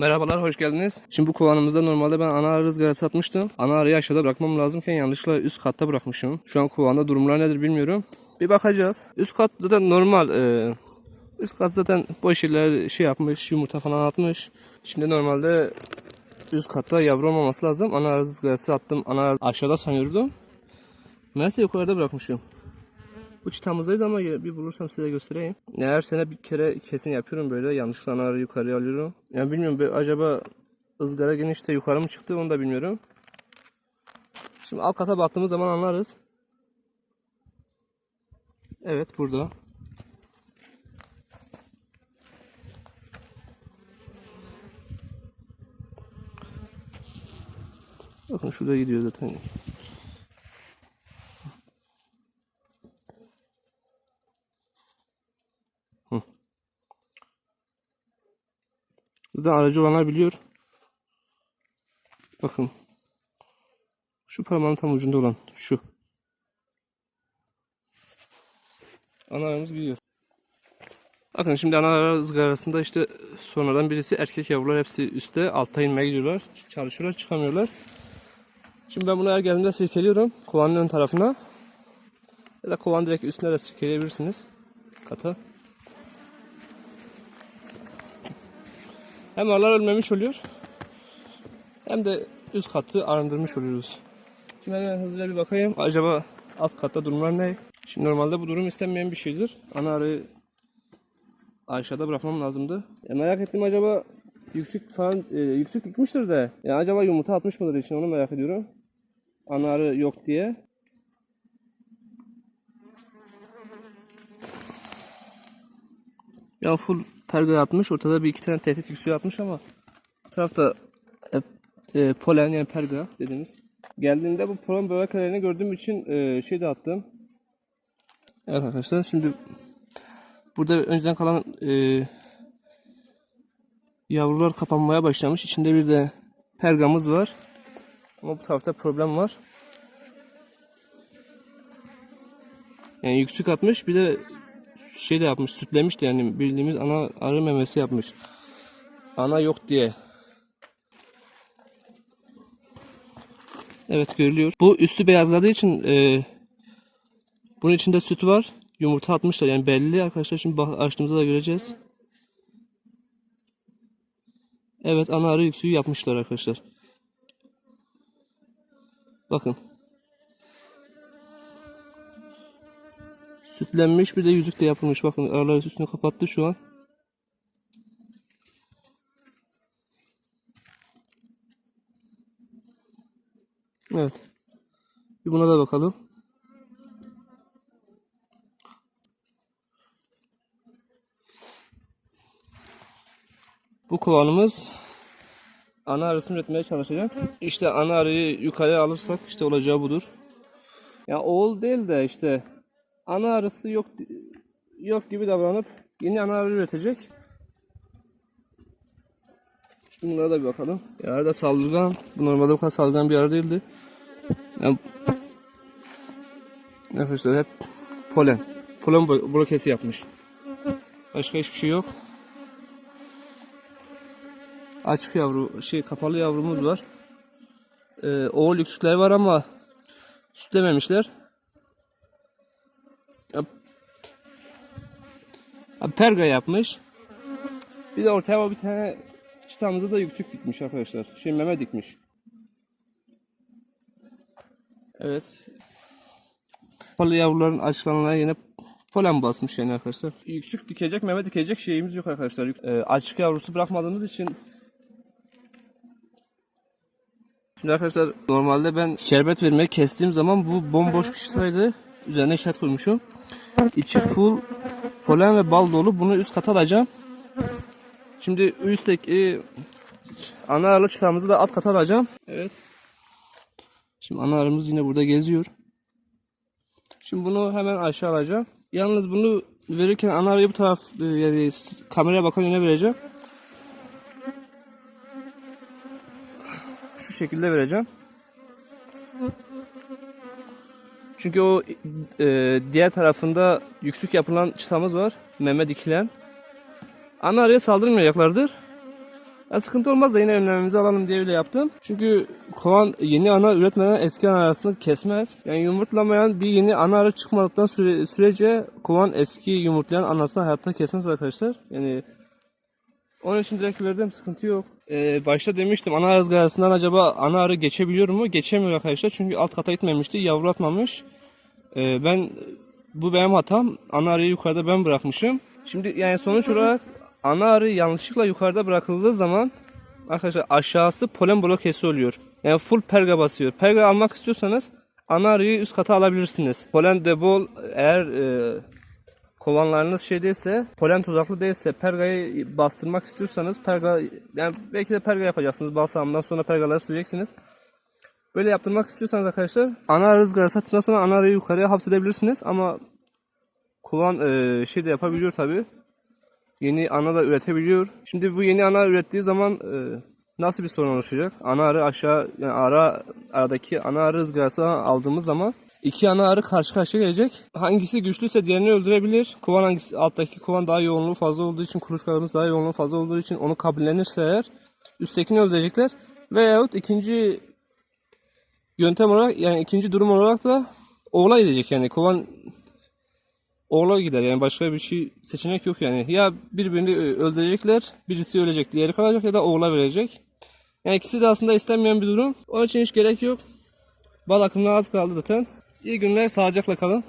Merhabalar, hoş geldiniz. Şimdi bu kovanımızda normalde ben ana arı rızgara satmıştım. Ana arıyı aşağıda bırakmam lazımken yanlışlıkla üst katta bırakmışım. Şu an kovanda durumlar nedir bilmiyorum. Bir bakacağız. Üst kat zaten normal. e, üst kat zaten boş yerler şey yapmış, yumurta falan atmış. Şimdi normalde üst katta yavru olmaması lazım. Ana arı rızgarası attım. Ana arı aşağıda sanıyordum. Meğerse yukarıda bırakmışım. Bu çıtamızdaydı ama bir bulursam size göstereyim. Her sene bir kere kesin yapıyorum böyle. Yanlışlıkla anarı yukarıya alıyorum. Yani bilmiyorum acaba ızgara genişte yukarı mı çıktı onu da bilmiyorum. Şimdi alt kata baktığımız zaman anlarız. Evet burada. Bakın şurada gidiyor zaten. Zaten aracı olanlar biliyor. Bakın. Şu parmağın tam ucunda olan şu. Ana gidiyor. Bakın şimdi ana ara ızgarasında işte sonradan birisi erkek yavrular hepsi üstte altta inmeye gidiyorlar. Çalışıyorlar çıkamıyorlar. Şimdi ben bunu her geldiğimde sirkeliyorum. Kovanın ön tarafına. Ya da kovanın direkt üstüne de sirkeleyebilirsiniz. Kata. Hem arılar ölmemiş oluyor. Hem de üst katı arındırmış oluyoruz. Şimdi hemen hızlıca bir bakayım. Acaba alt katta durumlar ne? Şimdi normalde bu durum istenmeyen bir şeydir. Ana arıyı aşağıda bırakmam lazımdı. Ya merak ettim acaba yüksek falan e, yüksek gitmiştir de. Ya acaba yumurta atmış mıdır için onu merak ediyorum. Ana arı yok diye. Ya full pergaya atmış. Ortada bir iki tane tehdit yüksüğü atmış ama bu tarafta hep e, polen yani perga dediğimiz. Geldiğinde bu polen böreklerini gördüğüm için e, şey de attım. Evet arkadaşlar şimdi burada önceden kalan e, yavrular kapanmaya başlamış. İçinde bir de pergamız var. Ama bu tarafta problem var. Yani yüksük atmış bir de şey de yapmış sütlemiş de yani bildiğimiz ana arı memesi yapmış. Ana yok diye. Evet görülüyor. Bu üstü beyazladığı için e, bunun içinde süt var. Yumurta atmışlar yani belli arkadaşlar. Şimdi bak, açtığımızda da göreceğiz. Evet ana arı yüksüğü yapmışlar arkadaşlar. Bakın. Sütlenmiş bir de yüzük de yapılmış. Bakın arılar üstünü kapattı şu an. Evet. Bir buna da bakalım. Bu kovanımız ana arısını üretmeye çalışacak. İşte ana arıyı yukarıya alırsak işte olacağı budur. Ya oğul değil de işte ana arısı yok yok gibi davranıp yeni ana arı üretecek. Şimdi bunlara da bir bakalım. Ya arada saldırgan. Bu normalde bu kadar saldırgan bir arı değildi. Ya, arkadaşlar hep polen. Polen blo- blokesi yapmış. Başka hiçbir şey yok. Açık yavru, şey kapalı yavrumuz var. Ee, oğul yüksükler var ama sütlememişler. Ya perga yapmış. Bir de ortaya bir tane çıtamızda da yüksük dikmiş arkadaşlar. Şey meme dikmiş. Evet. Kapalı yavruların açıklarına yine polen basmış yani arkadaşlar. Yüksük dikecek, meme dikecek şeyimiz yok arkadaşlar. Ee, açık yavrusu bırakmadığımız için Şimdi arkadaşlar normalde ben şerbet vermeye kestiğim zaman bu bomboş bir. Üzerine işaret koymuşum. İçi full polen ve bal dolu. Bunu üst kata alacağım. Şimdi üstteki ana arılı çıtamızı da alt kata alacağım. Evet. Şimdi ana arımız yine burada geziyor. Şimdi bunu hemen aşağı alacağım. Yalnız bunu verirken ana arıyı bu taraf e, yani kameraya bakan yöne vereceğim. Şu şekilde vereceğim. Çünkü o e, diğer tarafında yüksük yapılan çıtamız var. Meme dikilen. Ana arıya saldırmayacaklardır. Ya sıkıntı olmaz da yine önlemimizi alalım diye öyle yaptım. Çünkü kovan yeni ana üretmeden eski ana arasını kesmez. Yani yumurtlamayan bir yeni ana arı çıkmadıktan süre, sürece kovan eski yumurtlayan anasını hayatta kesmez arkadaşlar. Yani onun için direkt verdim sıkıntı yok. Ee, başta demiştim ana arı ızgarasından acaba ana arı geçebiliyor mu? Geçemiyor arkadaşlar çünkü alt kata gitmemişti yavru atmamış. Ee, ben bu benim hatam. Ana arıyı yukarıda ben bırakmışım. Şimdi yani sonuç olarak ana arı yanlışlıkla yukarıda bırakıldığı zaman arkadaşlar aşağısı polen blokesi oluyor. Yani full perga basıyor. Perga almak istiyorsanız ana arıyı üst kata alabilirsiniz. Polen de bol eğer e, kovanlarınız şey değilse, polen tuzaklı değilse, pergayı bastırmak istiyorsanız perga yani belki de perga yapacaksınız. Balsamdan sonra pergaları süreceksiniz. Böyle yaptırmak istiyorsanız arkadaşlar ana arı ızgara sattıktan sonra ana arıyı yukarıya hapsedebilirsiniz ama kovan e, şey de yapabiliyor tabi. Yeni ana da üretebiliyor. Şimdi bu yeni ana ürettiği zaman e, nasıl bir sorun oluşacak? Ana arı aşağı yani ara aradaki ana arı ızgarası aldığımız zaman iki ana arı karşı karşıya gelecek. Hangisi güçlüyse diğerini öldürebilir. Kovan hangisi alttaki kovan daha yoğunluğu fazla olduğu için kuluçkalarımız daha yoğunluğu fazla olduğu için onu kabullenirse eğer üsttekini öldürecekler. Veyahut ikinci yöntem olarak yani ikinci durum olarak da oğla gidecek. Yani kovan oğla gider. Yani başka bir şey seçenek yok yani. Ya birbirini ö- öldürecekler birisi ölecek diğeri kalacak ya da oğla verecek. Yani ikisi de aslında istenmeyen bir durum. Onun için hiç gerek yok. Bal akımına az kaldı zaten İyi günler sağlıcakla kalın